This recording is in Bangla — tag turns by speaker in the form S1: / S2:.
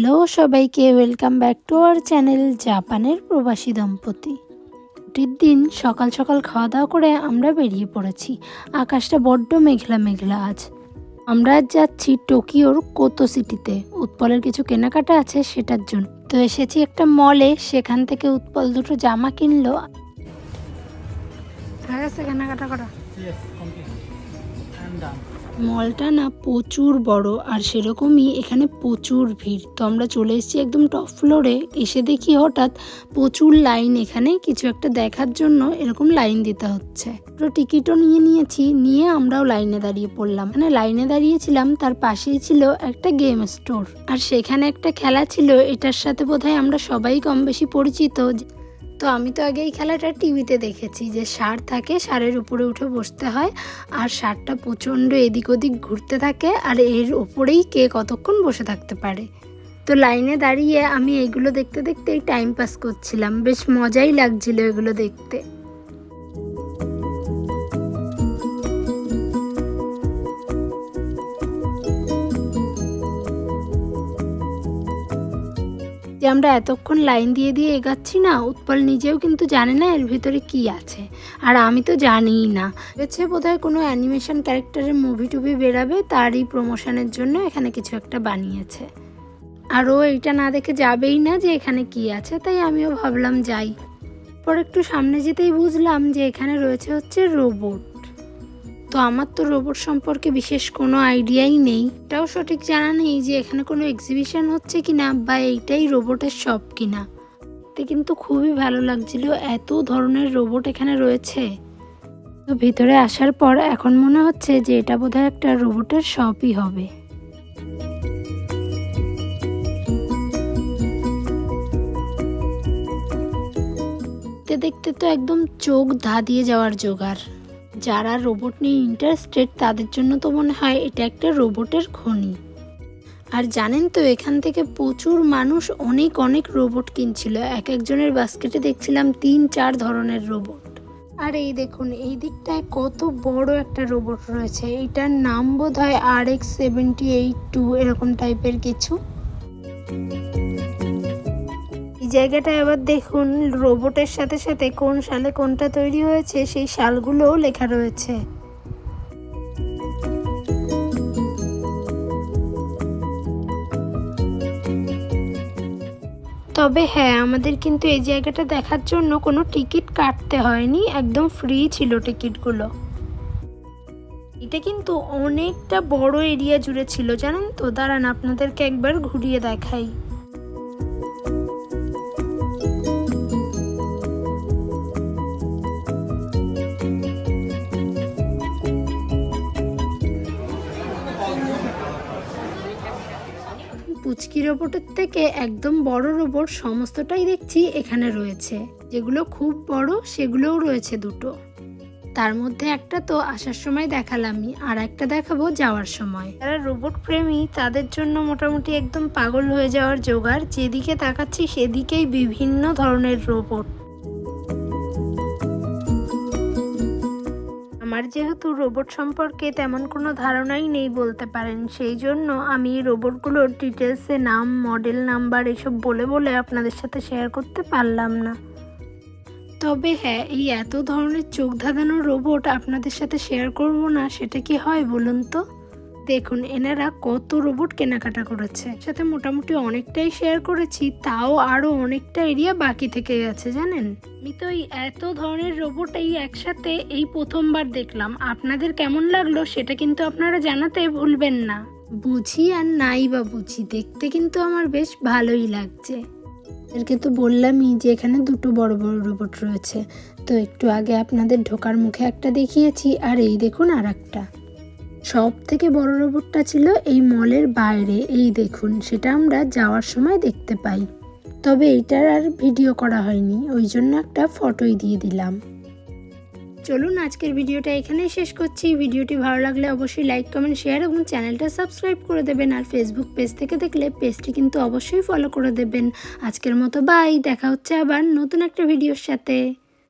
S1: হ্যালো সবাইকে welcome back to our channel জাপানের প্রবাসী দম্পতি। ছুটির দিন সকাল সকাল খাওয়া দাওয়া করে আমরা বেরিয়ে পড়েছি। আকাশটা বড্ড মেঘলা মেঘলা আজ। আমরা যাচ্ছি টোকিওর কোতো সিটিতে। উৎপলের কিছু কেনাকাটা আছে সেটার জন্য। তো এসেছি একটা মলে সেখান থেকে উৎপল দুটো জামা কিনলো। হয়ে গেছে কেনাকাটা করা। মলটা? না প্রচুর বড় আর সেরকমই এখানে প্রচুর ভিড়। তো আমরা চলে এসেছি একদম টপ ফ্লোরে এসে দেখি হঠাৎ প্রচুর লাইন এখানে। কিছু একটা দেখার জন্য এরকম লাইন দিতে হচ্ছে। তো টিকিটও নিয়ে নিয়েছি। নিয়ে আমরাও লাইনে দাঁড়িয়ে পড়লাম। মানে লাইনে দাঁড়িয়েছিলাম। তার পাশেই ছিল একটা গেম স্টোর আর সেখানে একটা খেলা ছিল। এটার সাথে বোধহয় আমরা সবাই কম বেশি পরিচিত। তো আমি তো আগে এই খেলাটা টিভিতে দেখেছি যে সার থাকে, সারের উপরে উঠে বসতে হয় আর সারটা প্রচণ্ড এদিক ওদিক ঘুরতে থাকে আর এর ওপরেই কে কতক্ষণ বসে থাকতে পারে। তো লাইনে দাঁড়িয়ে আমি এগুলো দেখতে দেখতে টাইম পাস করছিলাম। বেশ মজাই লাগছিল এগুলো দেখতে। যে আমরা এতক্ষণ লাইন দিয়ে দিয়ে এগাচ্ছি না, উৎপল নিজেও কিন্তু জানে না এর ভিতরে কি আছে। আর আমি তো জানিই না। হচ্ছে বোধহয় কোনো অ্যানিমেশন ক্যারেক্টারের মুভি টুভি বেরাবে, তারই প্রমোশনের জন্য এখানে কিছু একটা বানিয়েছে। আর ও এইটা না দেখে যাবেই না যে এখানে কি আছে, তাই আমিও ভাবলাম যাই। পর একটু সামনে যেতেই বুঝলাম যে এখানে রয়েছে হচ্ছে রোবট। তো আমার তো রোবট সম্পর্কে বিশেষ কোনো আইডিয়াই নেই। এটাও সঠিক জানা নেই যে এখানে কোনো এক্সিবিশন হচ্ছে কিনা বা এইটাই রোবটের শপ কিনা। তো কিন্তু খুবই ভালো লাগছিল এত ধরনের রোবট এখানে রয়েছে। তো ভিতরে আসার পর এখন মনে হচ্ছে যে এটা বোধহয় একটা রোবটের শপই হবে। দেখতে তো একদম চোখ ধা দিয়ে যাওয়ার জোগাড়। যারা রোবট নিয়ে ইন্টারেস্টেড তাদের জন্য তো মনে হয় এটা একটা রোবটের খনি। আর জানেন তো, এখান থেকে প্রচুর মানুষ অনেক অনেক রোবট কিনছিল। এক একজনের বাস্কেটে দেখছিলাম তিন, চার ধরনের রোবট। আর এই দেখুন, এই দিকটায় কত বড় একটা রোবট রয়েছে। এটার নাম বোধ হয় R X seventy eight two এরকম টাইপের কিছু। এই জায়গাটায় আবার দেখুন, রোবটের সাথে সাথে কোন সালে কোনটা তৈরি হয়েছে, সেই সালগুলোও লেখা রয়েছে। তবে হ্যাঁ আমাদের কিন্তু এই জায়গাটা দেখার জন্য কোনো টিকিট কাটতে হয়নি, একদম ফ্রি ছিল টিকিটগুলো। এটা কিন্তু অনেকটা বড় এরিয়া জুড়ে ছিল, জানেন তো? দাঁড়ান, আপনাদেরকে একবার ঘুরিয়ে দেখাই। পুচকি রোবটের থেকে একদম বড় রোবট সমস্তটাই দেখছি এখানে রয়েছে। যেগুলো খুব বড়, সেগুলোও রয়েছে দুটো। তার মধ্যে একটা তো আসার সময় দেখালামই, আর একটা দেখাবো যাওয়ার সময়। যারা রোবট প্রেমী, তাদের জন্য মোটামুটি একদম পাগল হয়ে যাওয়ার জোগাড়। যেদিকে তাকাচ্ছি, সেদিকেই বিভিন্ন ধরনের রোবট। আমার যেহেতু রোবট সম্পর্কে তেমন কোনো ধারণাই নেই বলতে পারেন, সেই জন্য আমি রোবটগুলোর ডিটেলসে নাম মডেল নাম্বার এসব বলে বলে আপনাদের সাথে শেয়ার করতে পারলাম না। তবে হ্যাঁ এই এত ধরনের চোখ ধাঁধানো রোবট আপনাদের সাথে শেয়ার করব না, সেটা কি হয় বলুন তো? দেখুন, এনারা কত রোবট কেনাকাটা করেছে। সাথে মোটামুটি অনেকটাই শেয়ার করেছি, তাও আরও অনেকটা এরিয়া বাকি থেকে গেছে জানেন? আমি তো এত ধরনের রোবট এই একসাথে এই প্রথমবার দেখলাম। আপনাদের কেমন লাগল সেটা কিন্তু আপনারা জানাতে ভুলবেন না। বুঝি আর নাই বা বুঝি, দেখতে কিন্তু আমার বেশ ভালোই লাগছে। এদেরকে তো বললামই যে এখানে দুটো বড় বড় রোবট রয়েছে। তো একটু আগে আপনাদের ঢোকার মুখে একটা দেখিয়েছি, আর এই দেখুন আর একটা সব থেকে বড় রোবটটা ছিল এই মলের বাইরে। এই দেখুন, সেটা আমরা যাওয়ার সময় দেখতে পাই। তবে এইটার আর ভিডিও করা হয়নি, ওই জন্য একটা ফটোই দিয়ে দিলাম। চলুন, আজকের ভিডিওটা এখানেই শেষ করছি। ভিডিওটি ভালো লাগলে অবশ্যই লাইক কমেন্ট শেয়ার এবং চ্যানেলটা সাবস্ক্রাইব করে দেবেন। আর ফেসবুক পেজ থেকে দেখলে পেজটি কিন্তু অবশ্যই ফলো করে দেবেন। আজকের মতো বাই দেখা হচ্ছে আবার নতুন একটা ভিডিওর সাথে।